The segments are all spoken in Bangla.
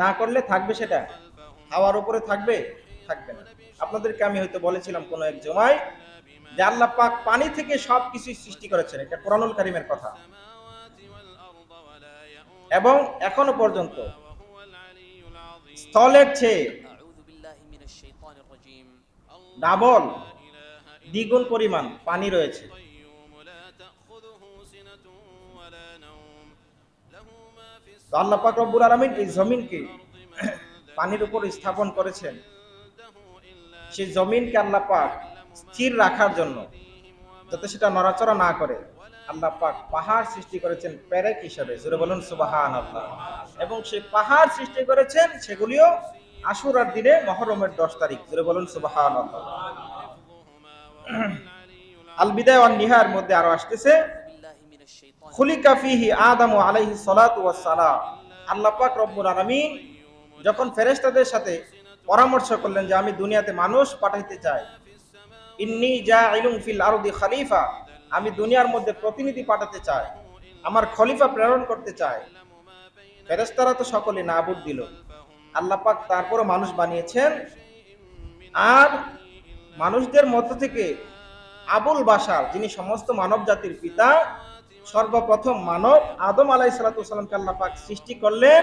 না করলে থাকবে সেটা। হাওয়ার উপরে থাকবে থাকবে না। আপনাদেরকে আমি হয়তো বলেছিলাম কোন এক জমায় যে আল্লাহ পাক পানি থেকে সব কিছুই সৃষ্টি করেছেন, এটা কোরআনুল কারিমের কথা। এবং এখনও পর্যন্ত স্থলের চেয়ে ডাবল দ্বিগুণ পরিমাণ পানি রয়েছে। তো আল্লাহ পাক রব্বুল আলামিন এই জমিনকে পানির উপর স্থাপন করেছেন। সেই জমিনকে আল্লাহ পাক স্থির রাখার জন্য যাতে সেটা নড়াচড়া না করে, আল্লাহ পাক পাহাড় সৃষ্টি করেছেন প্যারেক হিসাবে, জোরে বলুন সুবাহান আল্লাহ এবং সেই পাহাড় সৃষ্টি করেছেন সেগুলিও আশুরার দিনে মহরমের দশ তারিখ, জোরে বলুন সুবাহান আল্লাহ আল বিদায় নিহার মধ্যে আরও আসতেছে। খুলিকাফিহি আদাম আলাইহি সালাত ওয়াসালাম আল্লাহ পাক রব্বুল আলমিন যখন ফেরেশতাদের সাথে পরামর্শ করলেন যে আমি দুনিয়াতে মানুষ পাঠাইতে চাই, ইন্নি যা ইলুম ফিল আরদি খালিফা, আমি দুনিয়ার মধ্যে প্রতিনিধি পাঠাতে চাই, আমার খলিফা প্রেরণ করতে চাই। ফেরেস্তারা তো সকলে নাবুদ দিল। আল্লাহ পাক তারপরও মানুষ বানিয়েছেন। আর মানুষদের মধ্য থেকে আবুল বাসার যিনি সমস্ত মানব জাতির পিতা সর্বপ্রথম মানব আদম আলাই সালাতামকে আল্লাহ পাক সৃষ্টি করলেন।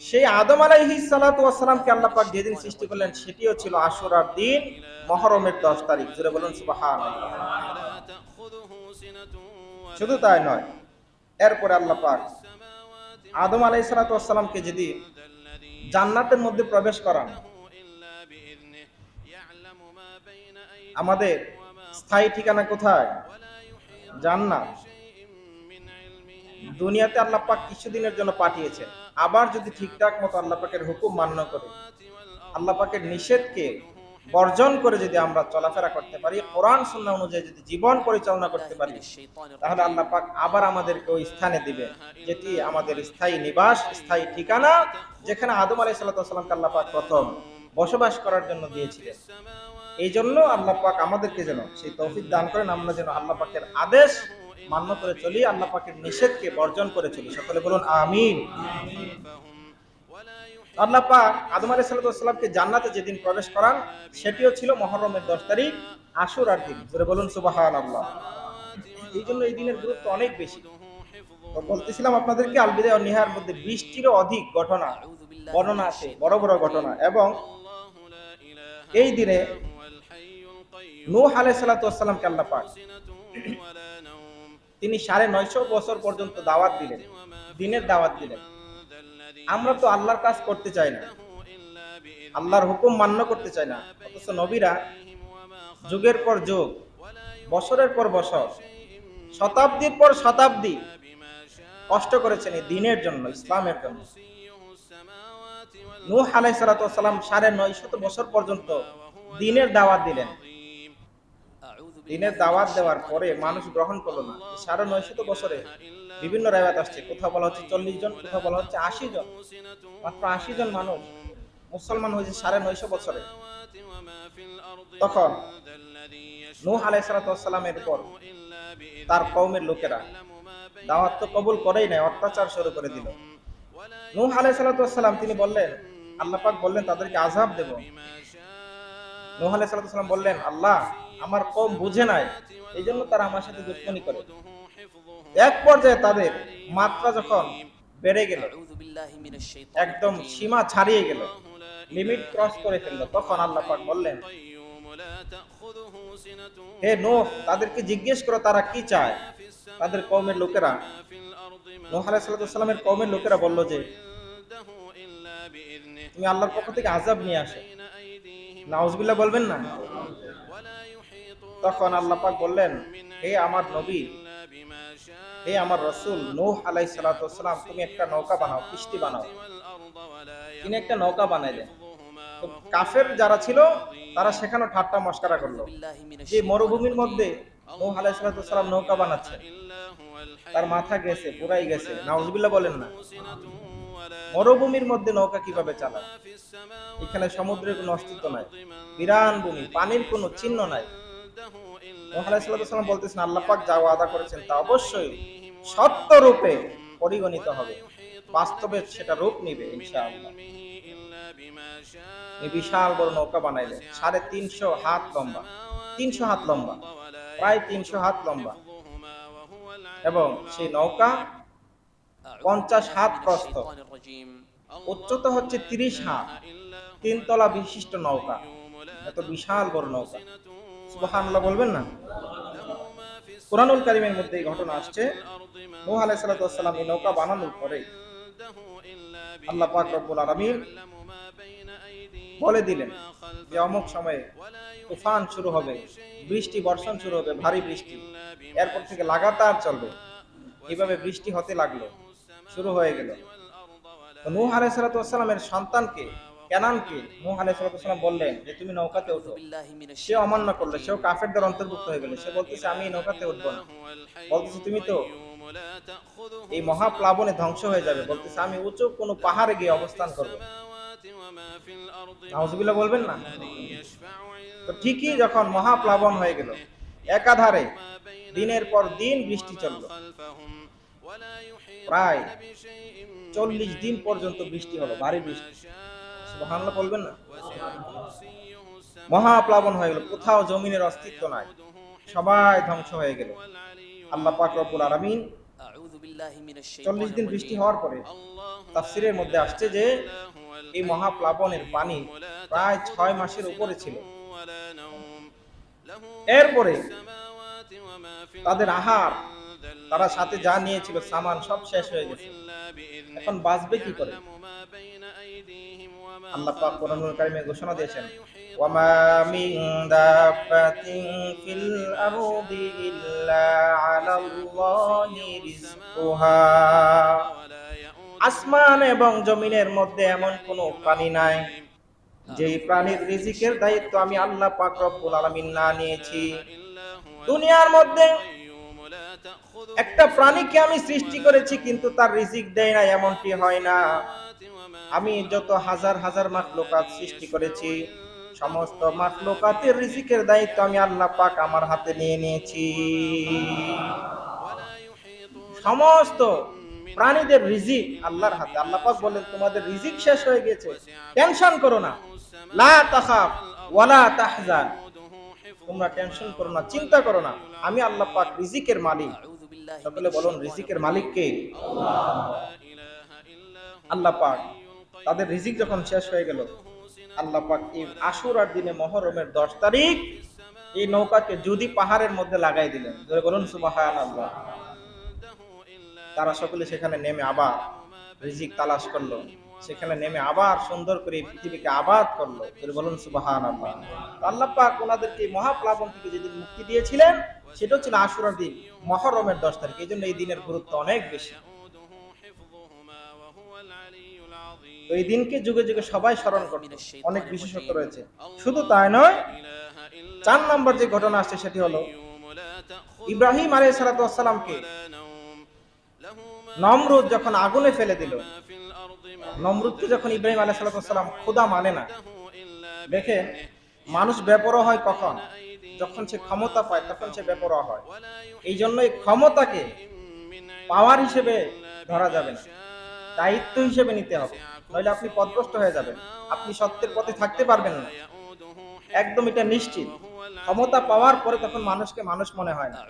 সেই আদম আলাইহি সালাতামকে আল্লাহ পাক যেদিন সৃষ্টি করলেন, সেটিও ছিল আশুরার দিন, মহরমের দশ তারিখ। জুড়ে বলুন শুধু তাই নয়, এরপরে আল্লাহ পাক আদম আলাই সালাতামকে যদি জান্নাতের মধ্যে প্রবেশ করান, আমাদের স্থায়ী ঠিকানা কোথায়? জান্নাত। দুনিয়াতে আল্লাহ পাক কিছুদিনের জন্য পাঠিয়েছেন আবার যদি ঠিকঠাক মতো আল্লাহ পাকের হুকুম মান্য করে, আল্লাহ পাকের নিষেধকে বর্জন করে যদি আমরা চলাফেরা করতে পারি, কোরআন শূন্য অনুযায়ী যদি জীবন পরিচালনা করতে পারি, তাহলে আল্লাহ পাক আবার আমাদেরকে ওই স্থানে দিবে, যেটি আমাদের স্থায়ী নিবাস, স্থায়ী ঠিকানা, যেখানে আদম আলাই সাল্লাহামকে আল্লাহ পাক প্রথম বসবাস করার জন্য দিয়েছিলেন। এই জন্য আল্লাহ পাক আমাদেরকে যেন সেই তৌফিক দান করেন, আমরা যেন আল্লাহ পাকের আদেশ মান্য করে চলি, আল্লাহ পাকের নিষেধকে বর্জন করে চলি। সকলে বলুন, আমিন। আল্লাহ পাক আদম আলি সাল্লামকে জান্নাতে যেদিন প্রবেশ করান, সেটিও ছিল মহরমের দশ তারিখ, আশুরার দিন। ধরে বলুন সুবাহান আল্লাহ এই জন্য এই দিনের গুরুত্ব অনেক বেশি। তো বলতেছিলাম আপনাদেরকে আলবিদা ও নিহার মধ্যে বৃষ্টিরও অধিক ঘটনা, বর্ণনা আছে, বড় বড় ঘটনা। এবং এই দিনে নূহ আলাইহিস সালাতু ওয়াস সালামকে আল্লাহ পাক তিনি সাড়ে নয়শো বছর পর্যন্ত দাওয়াত দিলেন, দিনের দাওয়াত দিলেন। আমরা তো আল্লাহর কাজ করতে চাই না। আল্লাহর হুকুম মান্য করতে চাই না। অথচ নবীরা যুগের পর যুগ, বছরের পর বছর, শতাব্দীর পর শতাব্দী কষ্ট করেছেন এই দিনের জন্য, ইসলামের জন্য। নূহ আলাই সালাম সাড়ে নয় শত বছর পর্যন্ত দিনের দাওয়াত দিলেন। দিনের দাওয়াত দেওয়ার পরে মানুষ গ্রহণ করল না। সাড়ে নয় শত বছরে বিভিন্ন রেওয়াত আসছে। কোথাও বলা হচ্ছে চল্লিশ জন, কোথাও বলা হচ্ছে আশি জন। মাত্র আশি জন মানুষ মুসলমান হয়েছে সাড়ে নয়শো বছরে। তখন নু আলাই সালাতামের পর তার কৌমের লোকেরা দাওয়াত তো কবুল করেই নাই অত্যাচার শুরু করে দিল। নু আলাই সালাতাম তিনি বললেন আল্লাপাক বললেন, তাদেরকে আজাব দেব। নূহ আলাই সালাতাম বললেন, আল্লাহ আমার কম বুঝে নাই এই জন্য তারা আমার সাথে দুশ্মনী করে। এক পর্যায়ে তাদের মাত্রা যখন বেড়ে গেল, একদম সীমা ছাড়িয়ে গেল, লিমিট ক্রস করে ফেলল, তখন আল্লাহ পাক বললেন, হে নোহ, তাদেরকে জিজ্ঞেস করো তারা কি চায়? তাদের কমের লোকেরা, নোহ আলাইসাল্লামের কমের লোকেরা বলল যে, তুমি আল্লাহর পক্ষ থেকে আজাব নিয়ে আসো। নাউজবিল্লা বলবেন না তখন আল্লাপাক বললেন, হে আমার নবী, হে আমার রসুল, নূহ আলাই সালাতাম তুমি একটা নৌকা বানাও, কিস্তি বানাও। তিনি একটা নৌকা বানাই দেন কাফের যারা ছিল, তারা সেখানে ঠাট্টা মস্কারা করল। যে মরুভূমির মধ্যে নূহ আলাই সালাতাম নৌকা বানাচ্ছে, তার মাথা গেছে, পুরাই গেছে। নাউজবিল্লা বলেন না। মরুভূমির মধ্যে নৌকা কীভাবে চালায়? এখানে সমুদ্রের কোনো অস্তিত্ব নাই। বিরান ভূমি, পানির কোনো চিহ্ন নাই। মোহাম্মদাম বলতেছেন, আল্লাহ পাক যা ওয়াদা করেছেন তা অবশ্যই সত্য রূপে পরিগণিত হবে। বাস্তবে সেটা রূপ নিবে, ইনশাআল্লাহ। এই বিশাল বড় নৌকা সাড়ে তিনশো হাত লম্বা, তিনশো হাত লম্বা, প্রায় তিনশো হাত লম্বা। এবং সেই নৌকা পঞ্চাশ হাত প্রস্ত উচ্চতা হচ্ছে তিরিশ হাত, তিনতলা বিশিষ্ট নৌকা। এত বিশাল বড় নৌকা। বলবেন না? কোরআনুল কারিমের মধ্যে এই ঘটনা আসছে। নূহ নৌকা বানানোর পরে আল্লাহ পাক রব্বুল বলে দিলেন, যে অমুক সময়ে তুফান শুরু হবে, বৃষ্টি বর্ষণ শুরু হবে, ভারী বৃষ্টি। এরপর থেকে লাগাতার চলবে। এইভাবে বৃষ্টি হতে লাগল, শুরু হয়ে গেল। নূহ ওয়াসসালামের সন্তানকে কেনানকে বললেন যে, তুমি নৌকাতে উঠো। সে অমান্য করলে, সেও কাফেরদের অন্তর্ভুক্ত হয়ে গেল। সে বলতেছে, আমি নৌকাতে উঠবো না। বলতেছে, তুমি তো এই মহাপ্লাবনে ধ্বংস হয়ে যাবে। বলতেছে, আমি উঁচু কোনো পাহাড়ে গিয়ে অবস্থান করব। বলবেন না? তো ঠিকই যখন মহাপ্লাবন হয়ে গেল, একাধারে দিনের পর দিন বৃষ্টি চলল। প্রায় চল্লিশ দিন পর্যন্ত বৃষ্টি হলো, ভারী বৃষ্টি। মহানলা বলবেন না? মহাপ্লাবন হয়ে গেল, কোথাও জমিনের অস্তিত্ব নাই, সবাই ধ্বংস হয়ে গেল। আল্লাহ পাক রব্বুল আলামিন চল্লিশ দিন বৃষ্টি হওয়ার পরে তাফসিরের মধ্যে আসছে যে, এই মহাপ্লাবনের পানি প্রায় ছয় মাসের উপরে ছিল। এরপরে তাদের আহার তারা সাথে যা নিয়েছিল, সামান সব শেষ হয়ে গেছে। এখন বাঁচবে কি করে? আল্লাহ পাক কারিমে ঘোষণা দিয়েছেন, ওয়ামা মিন ফিল আরদি ইল্লা রিজকুহা আসমান এবং জমিনের মধ্যে এমন কোনো প্রাণী নাই, যেই প্রাণীর রিজিকের দায়িত্ব আমি আল্লাহ পাক রব্বুল আলামিন না নিয়েছি। দুনিয়ার মধ্যে একটা প্রাণীকে আমি সৃষ্টি করেছি, কিন্তু তার রিজিক দেয় না এমনটি হয় না। আমি যত হাজার হাজার মাখলুকাত সৃষ্টি করেছি, সমস্ত মাখলুকাতের রিজিকের দায়িত্ব আমি আল্লাহ পাক আমার হাতে নিয়ে নিয়েছি। সমস্ত প্রাণীদের রিজিক আল্লাহর হাতে। আল্লাহ পাক বলেন তোমাদের রিজিক শেষ হয়ে গেছে, টেনশন করো না। লা তাখাফ ওয়ালা তাহজান। তোমরা টেনশন করো না, চিন্তা করো না। আমি আল্লাহ পাক রিজিকের মালিক। সকলে বলুন রিজিকের মালিক কে? আল্লাহ পাক। তাদের রিজিক যখন শেষ হয়ে গেল আল্লাহ পাক এই আশুরার দিনে মহরমের দশ তারিখ এই নৌকাকে যদি পাহাড়ের মধ্যে লাগাই দিলেন। ধরে বলুন সুবাহান আল্লাহ তারা সকলে সেখানে নেমে আবার রিজিক তালাশ করল। সেখানে নেমে আবার সুন্দর করে পৃথিবীকে আবাদ করল। বলুন সুবাহান আল্লাহ আল্লাহ পাক ওনাদেরকে মহাপ্লাবন থেকে যেদিন মুক্তি দিয়েছিলেন সেটা ছিল আশুরার দিন, মহরমের দশ তারিখ। এই জন্য এই দিনের গুরুত্ব অনেক বেশি। এই দিনকে যুগে যুগে সবাই স্মরণ করত, অনেক বিশেষত্ব রয়েছে। শুধু তাই নয়, চার নম্বর যে ঘটনা আসছে সেটি হলো, ইব্রাহিম আলাই সালাতামকে নমরুদ যখন আগুনে ফেলে দিল, নমরুদকে যখন ইব্রাহিম আলাই সালাতাম খোদা মানে না, দেখে মানুষ বেপরোয়া হয় কখন? যখন সে ক্ষমতা পায়, তখন সে বেপরোয়া হয়। এই জন্যই ক্ষমতাকে পাওয়ার হিসেবে ধরা যাবে না। দায়িত্ব হিসেবে নিতে হবে। নইলে আপনি পদভ্রষ্ট হয়ে যাবেন। আপনি সত্যের পথে থাকতে পারবেন না। একদম এটা নিশ্চিত। ক্ষমতা পাওয়ার পরে তখন মানুষকে মানুষ মনে হয় না।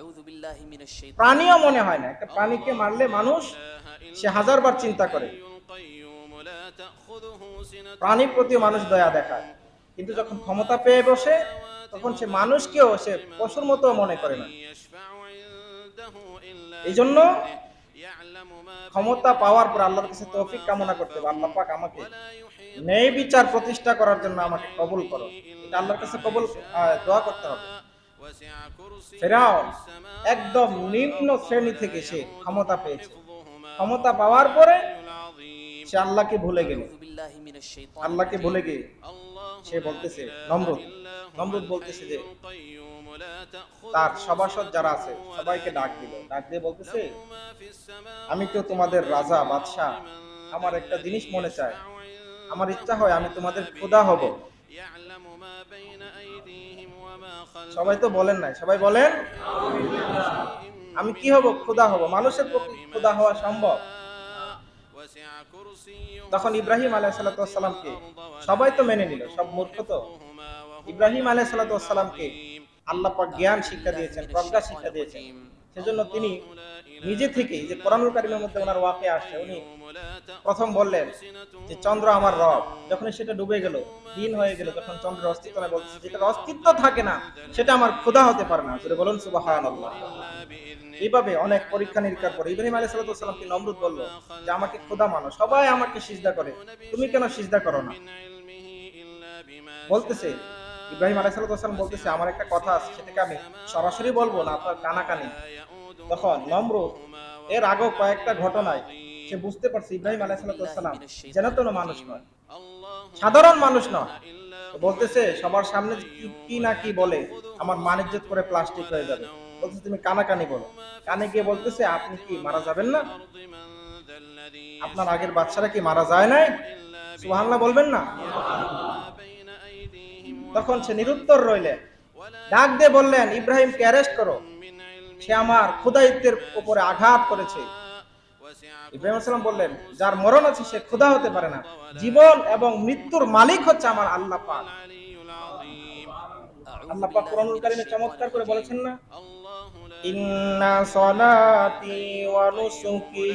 প্রাণীও মনে হয় না। একটা প্রাণীকে মারলে মানুষ সে হাজারবার চিন্তা করে। প্রাণীর প্রতি মানুষ দয়া দেখায়। কিন্তু যখন ক্ষমতা পেয়ে বসে তখন সে মানুষকেও সে পশুর মতো মনে করে না। এই জন্য ক্ষমতা পাওয়ার পর আল্লাহর কাছে তৌফিক কামনা করতে হবে। আল্লাহ পাক আমাকে ন্যায় বিচার প্রতিষ্ঠা করার জন্য আমাকে কবুল করো। এটা আল্লাহর কাছে কবুল দোয়া করতে হবে। ফেরাও একদম নিম্ন শ্রেণি থেকে সে ক্ষমতা পেয়েছে। ক্ষমতা পাওয়ার পরে সে আল্লাহকে ভুলে গেল। আল্লাহকে ভুলে গিয়ে সে বলতেছে নম্রত নমরুদ বলতেছে যে তার সভাসদ যারা আছে, সবাইকে ডাক দিল। ডাক দিয়ে বলতেছে, আমি তো তোমাদের রাজা, বাদশাহ। আমার একটা জিনিস মনে চায়। আমার ইচ্ছা হয় আমি তোমাদের খোদা হব। সবাই তো বলেন নাই। সবাই বলেন, আমি কি হব? খোদা হব। মানুষের খোদা হওয়া সম্ভব? তখন ইব্রাহিম আলাইসালামকে সবাই তো মেনে নিল। সব মূর্খ তো। ইব্রাহিম আলাইসালামকে আল্লাহ জ্ঞান শিক্ষা দিয়েছেন, প্রজ্ঞা শিক্ষা দিয়েছেন। সেজন্য তিনি নিজে থেকেই যে কোরআনুল কারিমের মধ্যে ওনার ওয়াকে আসছে, উনি প্রথম বললেন যে, চন্দ্র আমার রব। যখন সেটা ডুবে গেল, দিন হয়ে গেল, তখন চন্দ্রের অস্তিত্ব নাই বলতেছে, যেটার অস্তিত্ব থাকে না, সেটা আমার ক্ষুধা হতে পারে না। যেটা বলুন সুবাহান এইভাবে অনেক পরীক্ষা নিরীক্ষার পরে ইব্রাহিম আলী সাল্লাহামকে নমরুদ বলল যে, আমাকে ক্ষুধা মানো, সবাই আমাকে সিজদা করে, তুমি কেন সিজদা করো না? বলতেছে ইব্রাহিম আলাই সাল্লাম বলতেছে, আমার একটা কথা আছে, সেটাকে আমি সরাসরি বলব না, আপনার কানাকানি। তখন নমরুদ, এর আগেও কয়েকটা ঘটনায় সে বুঝতে পারছে ইব্রাহিম আলাই সাল্লাম যেন তেন মানুষ নয়, সাধারণ মানুষ নয়। বলতেছে, সবার সামনে কি- না কি বলে আমার মানিজ্যত করে প্লাস্টিক হয়ে যাবে। বলতেছে, তুমি কানাকানি বলো। কানে গিয়ে বলতেছে, আপনি কি মারা যাবেন না? আপনার আগের বাচ্চারা কি মারা যায় নাই? সুবহানাল্লাহ, বলবেন না? তখন সে নিরুত্তর রইলেন ডাক দিয়ে বললেন, ইব্রাহিমকে অ্যারেস্ট করো। সে আমার ক্ষুদায়িত্বের উপরে আঘাত করেছে। ইব্রাহিম আসসালাম বললেন, যার মরণ আছে সে ক্ষুধা হতে পারে না। জীবন এবং মৃত্যুর মালিক হচ্ছে আমার আল্লাহ পাক। আল্লাহ পাক কোরআনুল কারিমে চমৎকার করে বলেছেন না, ইন্না সলাতি ওয়া নুসুকি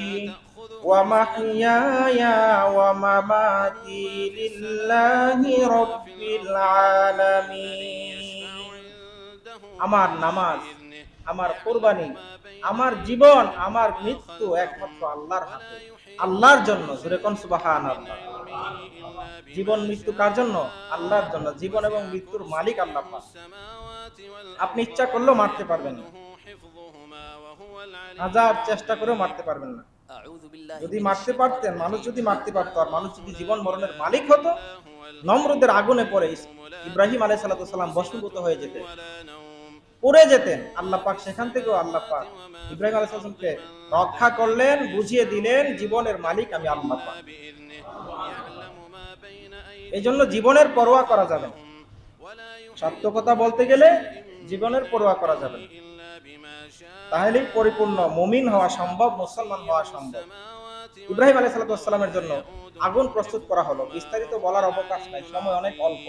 ওয়া মাহইয়ায়া ওয়া মামাতি লিল্লাহি রাব্বিল আলামিন আমার নামাজ আমার কোরবানি আমার জীবন আমার মৃত্যু একমাত্র আল্লাহর হাতে আল্লাহর জন্য জোরে কোন সুবহানাল্লাহ জীবন মৃত্যু কার জন্য আল্লাহর জন্য জীবন এবং মৃত্যুর মালিক আল্লাহ পাক আপনি ইচ্ছা করলেও মারতে পারবেন না হাজার চেষ্টা করেও মারতে পারবেন না أعوذ بالله যদি মারতে পারতেন মানুষ যদি মারতে পারতো আর মানুষ যদি জীবন মরণের মালিক হতো নমরুদের আগুনে পড়ে ইব্রাহিম আলাই সাল্লাম বসীভূত হয়ে যেতেন। পড়ে যেতেন। আল্লাহ পাক সেখান থেকেও আল্লাহ পাক ইব্রাহিম আলাই সাল্লামকে রক্ষা করলেন বুঝিয়ে দিলেন জীবনের মালিক আমি আল্লাহ পাক। এই জন্য জীবনের পরোয়া করা যাবে সত্য কথা বলতে গেলে জীবনের পরোয়া করা যাবে না। তাহলেই পরিপূর্ণ, মুমিন হওয়া সম্ভব, মুসলমান হওয়া সম্ভব। ইব্রাহিম আলাই সাল্লামের জন্য আগুন প্রস্তুত করা হলো। বিস্তারিত বলার অবকাশ নাই, সময় অনেক অল্প।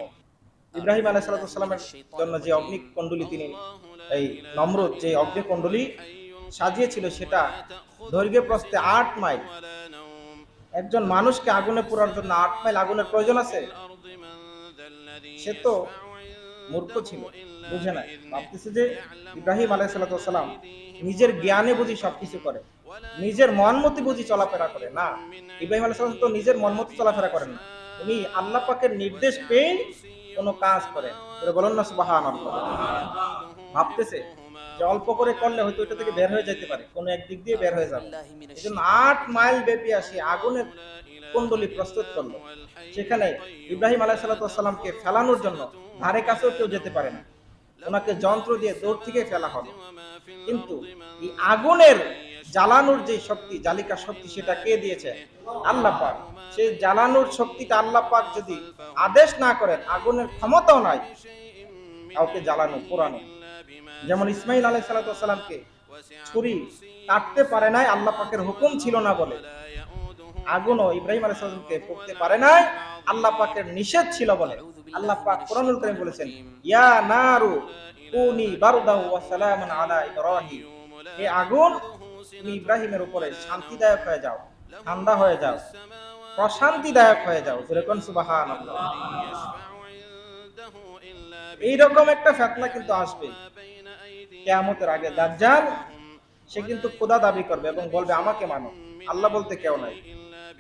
ইব্রাহিম আলাই সাল্লামের জন্য যে অগ্নিকুণ্ডলী তিনি, এই নমরুদ যে অগ্নিকুণ্ডলী সাজিয়েছিল সেটা দৈর্ঘ্য প্রস্তে আট মাইল। একজন মানুষকে আগুনে পোড়ার জন্য আট মাইল আগুনের প্রয়োজন আছে? সে তো মূর্খ ছিল বুঝে নাই। ভাবতেছে যে ইব্রাহিম আলাহ সাল্লাতাম নিজের জ্ঞানে বুঝি সবকিছু করে নিজের মন মতে বুঝি চলাফেরা করে। না ইব্রাহিম আলাহ সাল্লাম তো নিজের মন মতো চলাফেরা করেন না। উনি আল্লাহ পাকের নির্দেশ পেয়ে কোনো কাজ করে বলেন না সুবাহান ভাবতেছে যে অল্প করে করলে হয়তো ওইটা থেকে বের হয়ে যেতে পারে কোনো একদিক দিয়ে বের হয়ে যাবে। এই জন্য আট মাইল ব্যাপী আসি আগুনের কুণ্ডলী প্রস্তুত করল। সেখানে ইব্রাহিম আলাহ সাল্লামকে ফেলানোর জন্য ধারে কাছেও কেউ যেতে পারে না। ওনাকে যন্ত্র দিয়ে দূর থেকে ফেলা হবে কিন্তু এই আগুনের জ্বালানোর যে শক্তি জালিকা শক্তি, সেটা কে দিয়েছে? আল্লাহ পাক। সেই জ্বালানোর শক্তিটা আল্লাহ পাক যদি আদেশ না করেন, আগুনের ক্ষমতাও নাই, কাউকে জ্বালানো, পোড়ানো। যেমন ইসমাইল আলাহ সাল্লামকে ছুরি কাটতে পারে নাই, আল্লাহ পাকের হুকুম ছিল না বলে। আগুনও ইব্রাহিম আলাইহিসসালামকে পড়তে পারে নাই। আল্লাহ পাকের নিষেধ ছিল বলে। আল্লাহ পাক কোরআনুল কারীম বলেছেন, ইয়া নারু কুনি বারদাও ওয়া সালামান আলা ইব্রাহিম। এই আগুন, তুমি ইব্রাহিমের উপরে শান্তিদায়ক হয়ে যাও, ঠান্ডা হয়ে যাও, প্রশান্তিদায়ক হয়ে যাও। যেরকম সুবহানাল্লাহ। এইরকম একটা ফেতনা কিন্তু আসবে। কেয়ামতের আগে দাজ্জাল, সে কিন্তু খোদা দাবি করবে এবং বলবে, আমাকে মানো। আল্লাহ বলতে কেউ নাই।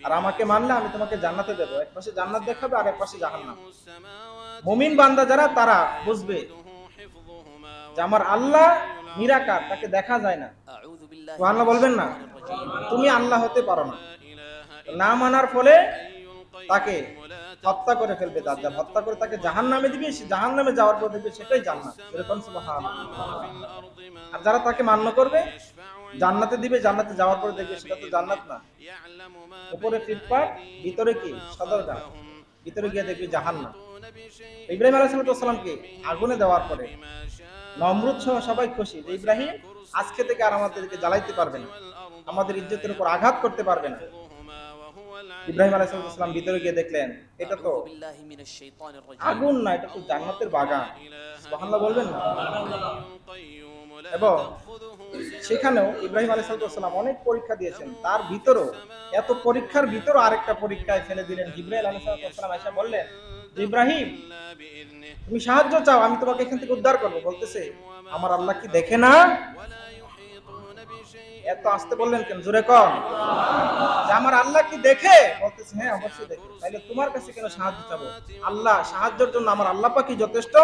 আর আমাকে মানলে আমি তোমাকে জান্নাতে দেবো। এক পাশে জান্নাত দেখাবে আর এক পাশে জাহান্নাম। মুমিন বান্দা যারা, তারা বুঝবে যে আমার আল্লাহ নিরাকার, তাকে দেখা যায় না। আল্লাহ বলবেন না? তুমি আল্লাহ হতে পারো না। না মানার ফলে তাকে হত্যা করে ফেলবে দাজ্জাল। হত্যা করে তাকে জাহান নামে দিবে, সে জাহান নামে যাওয়ার পর দেখবে সেটাই জান্নাত। এরকম আর যারা তাকে মান্য করবে জান্নাতে দিবে, জান্নাতে যাওয়ার পরে দেখবে সেটা তো জান্নাত না। উপরে ফিটপাট ভিতরে কি? সদর গাছ। ভিতরে গিয়ে দেখবে জাহান না ইব্রাহিম আলাইসালামকে আগুনে দেওয়ার পরে। নমরুদ সহ সবাই খুশি যে, ইব্রাহিম, আজকে থেকে আর আমাদেরকে জ্বালাইতে পারবে না। আমাদের ইজ্জতের উপর আঘাত করতে পারবে না। ইব্রাহিম আলাইসালাম ভিতরে গিয়ে দেখলেন, এটা তো আগুন না, এটা তো জান্নাতের বাগান। বলবেন না? এবং সেখানেও ইব্রাহিম আলী সালাম অনেক পরীক্ষা দিয়েছেন। তার ভিতরও এত পরীক্ষার ভিতরও আরেকটা পরীক্ষায় ফেলে দিলেন জিব্রাহিম আলী সালাম, এসে বললেন, ইব্রাহিম, তুমি সাহায্য চাও, আমি তোমাকে এখান থেকে উদ্ধার করব। বলতেছে, আমার আল্লাহ কি দেখে না? এত আসতে বললেন কেন? জোরে কম আমার আল্লাহ কি দেখে? বলতেছে হ্যাঁ অবশ্যই দেখে। তাইলে তোমার কাছে কেন সাহায্য চাবো? আল্লাহ সাহায্যের জন্য আমার আল্লাহ পাকি যথেষ্ট।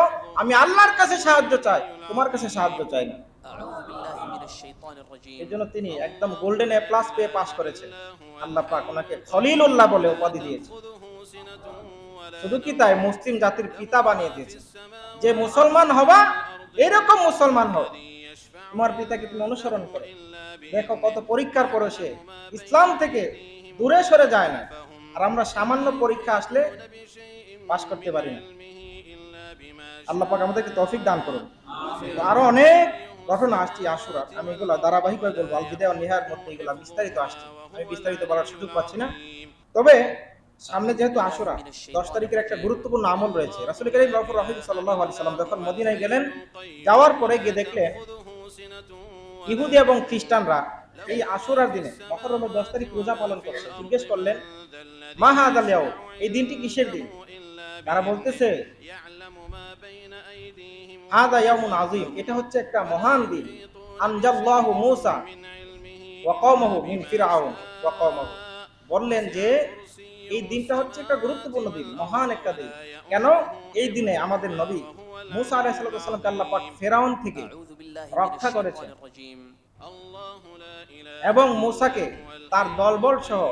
আমি আল্লাহর কাছে সাহায্য চাই তোমার কাছে সাহায্য চাই না। এই জন্য তিনি একদম গোল্ডেন এ প্লাস পেয়ে পাশ করেছেন। আল্লাহ পাক ওনাকে খলিলুল্লাহ বলে উপাধি দিয়েছে শুধু কি তাই? মুসলিম জাতির পিতা বানিয়ে দিয়েছে যে মুসলমান হবা এরকম মুসলমান হবে তোমার পিতাকে তুমি অনুসরণ করো। দেখো কত পরীক্ষার পরে সে ইসলাম থেকে দূরে সরে যায় না। আর আমরা সামান্য পরীক্ষা আসলে পাশ করতে পারি না। আল্লাহ পাক আমাদেরকে তৌফিক দান করুন। আরও অনেক ঘটনা আসছি আশুরা আমি এগুলো ধারাবাহিকভাবে বলব। আল বিদায় নিহার মধ্যে এগুলো বিস্তারিত আসছে। আমি বিস্তারিত বলার সুযোগ পাচ্ছি না। তবে সামনে যেহেতু আশুরা, দশ তারিখের একটা গুরুত্বপূর্ণ আমল রয়েছে। রাসুল করিম রফুর রহিম সাল্লাহ আলি সাল্লাম যখন মদিনায় গেলেন, যাওয়ার পরে গিয়ে দেখলেন ইহুদি এবং খ্রিস্টানরা এই আশুরার দিনে মহরমের দশ তারিখ রোজা পালন করছে। জিজ্ঞেস করলেন, মা হাদ আলিয়াও এই দিনটি কিসের দিন? তারা বলতেছে, হাদা ইয়ামুন আজিম এটা হচ্ছে একটা মহান দিন। আনজাল্লাহু মূসা ওয়া মিন ফিরআউন ওয়া বললেন যে এই দিনটা হচ্ছে একটা গুরুত্বপূর্ণ দিন, মহান একটা দিন। কেন? এই দিনে আমাদের নবী মুসা আলাহ আল্লাহ পাক ফেরাউন থেকে রক্ষা করেছে এবং মুসাকে তার দলবল সহ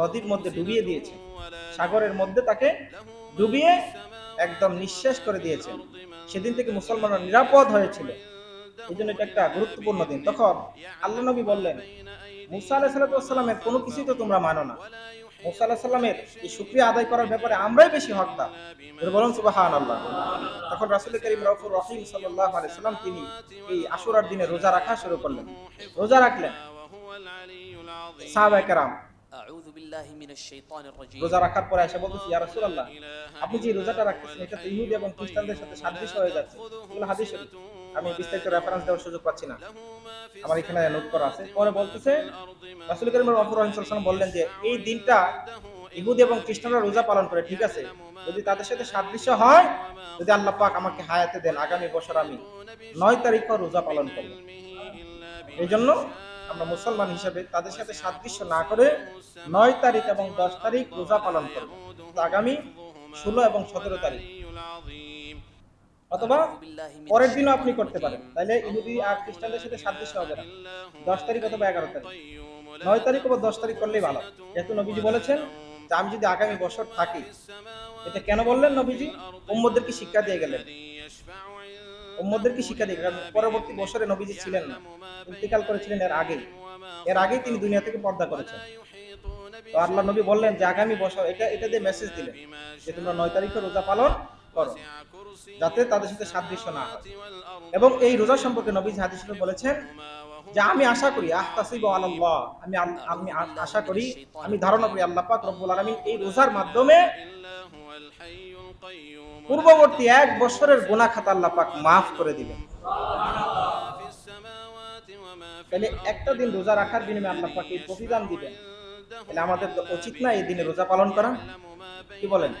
নদীর মধ্যে ডুবিয়ে দিয়েছে। সাগরের মধ্যে তাকে ডুবিয়ে একদম নিঃশেষ করে দিয়েছে। সেদিন থেকে মুসলমানরা নিরাপদ হয়েছিল। এই জন্য এটা একটা গুরুত্বপূর্ণ দিন। তখন আল্লাহ নবী বললেন, মুসা আলাহ সাল্লামের কোনো কিছুই তো তোমরা মানো না। এই সুক্রিয়া আদায় করার ব্যাপারে আমরাই বেশি হকদার। বলুন সুবাহান আল্লাহ তখন রাসুল করিম রফুর রহিম সাল্লাহ তিনি এই আশুরার দিনে রোজা রাখা শুরু করলেন। রোজা রাখলেন। সাহাবাহাম রাখার পরে আপনি যে রোজাটা রাখতেছেন এটা ইহুদি এবং খ্রিস্টানদের সাথে সাদৃশ্য হয়ে যাচ্ছে। হাদিস আমি বিস্তারিত রেফারেন্স দেওয়ার সুযোগ পাচ্ছি না। আমার এখানে নোট করা আছে। পরে বলতেছে, রাসূল করিম রহমতুল্লাহ সাল্লাল্লাহু বললেন যে, এই দিনটা ইহুদি এবং খ্রিস্টানরা রোজা পালন করে, ঠিক আছে? যদি তাদের সাথে সাদৃশ্য হয়, যদি আল্লাহ পাক আমাকে হায়াতে দেন, আগামী বছর আমি নয় তারিখও রোজা পালন করব। এই জন্য আমরা মুসলমান হিসেবে তাদের সাথে সাদৃশ্য না করে নয় তারিখ এবং দশ তারিখ রোজা পালন করব। আগামী ষোলো এবং সতেরো তারিখ। অথবা পরের দিনও আপনি করতে পারেন। তাহলে ইহুদি আর খ্রিস্টানদের সাথে সাদৃশ্য হবে না। দশ তারিখ অথবা এগারো তারিখ। নয় তারিখ অথবা দশ তারিখ করলেই ভালো। যেহেতু নবীজি বলেছেন, যে আমি যদি আগামী বছর থাকি, এটা কেন বললেন নবীজি? উম্মদদেরকে শিক্ষা দিয়ে গেলেন। উম্মদদেরকে শিক্ষা দিয়ে গেলেন। পরবর্তী বছরে নবীজি ছিলেন না। ইন্তিকাল করেছিলেন এর আগেই। এর আগেই তিনি দুনিয়া থেকে পর্দা করেছেন। তো আল্লাহ নবী বললেন যে আগামী বছর, এটা এটা দিয়ে মেসেজ দিলেন যে তোমরা নয় তারিখে রোজা পালন করো। যাতে তাদের সাথে সাদৃশ্য না হয়। এবং এই রোজা সম্পর্কে নবী হাদিস বলেছেন যে, আমি আশা করি, আহতাসিব আল্লাহ আমি আমি আশা করি, আমি ধারণা করি আল্লাহ পাক রব্বুল আলামিন এই রোজার মাধ্যমে পূর্ববর্তী এক বছরের গুনাহ খাতা আল্লাহ পাক মাফ করে দিবেন। তাহলে একটা দিন রোজা রাখার বিনিময়ে আল্লাহ পাক এই প্রতিদান দিবেন। তাহলে আমাদের উচিত না এই দিনে রোজা পালন করা। কি বলেন?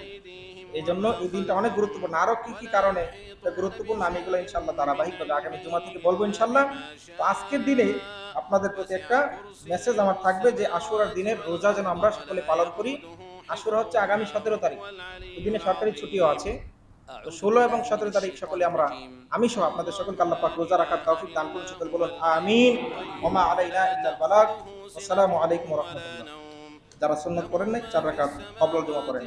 এই জন্য এই দিনটা অনেক গুরুত্বপূর্ণ। আরও কি কি কারণে গুরুত্বপূর্ণ আমি এগুলো ইনশাল্লাহ ধারাবাহিকভাবে আগামী জুমা থেকে বলব ইনশাল্লাহ তো আজকের দিনে আপনাদের প্রতি একটা মেসেজ আমার থাকবে যে আশুরার দিনের রোজা যেন আমরা সকলে পালন করি। আশুরা হচ্ছে আগামী সতেরো তারিখ। দিনে সরকারি ছুটিও আছে। তো ষোলো এবং সতেরো তারিখ সকলে আমরা, আমি সহ আপনাদের সকলকে আল্লাহ পাক রোজা রাখার তৌফিক দান করুন, সকল বলুন আমিন। ওমা আলাইনা ইল্লাল বালাগ। আসসালামু আলাইকুম রাহমাতুল্লাহ। যারা সুন্নাত করেন নাই, চার রাকাত কবল জমা করেন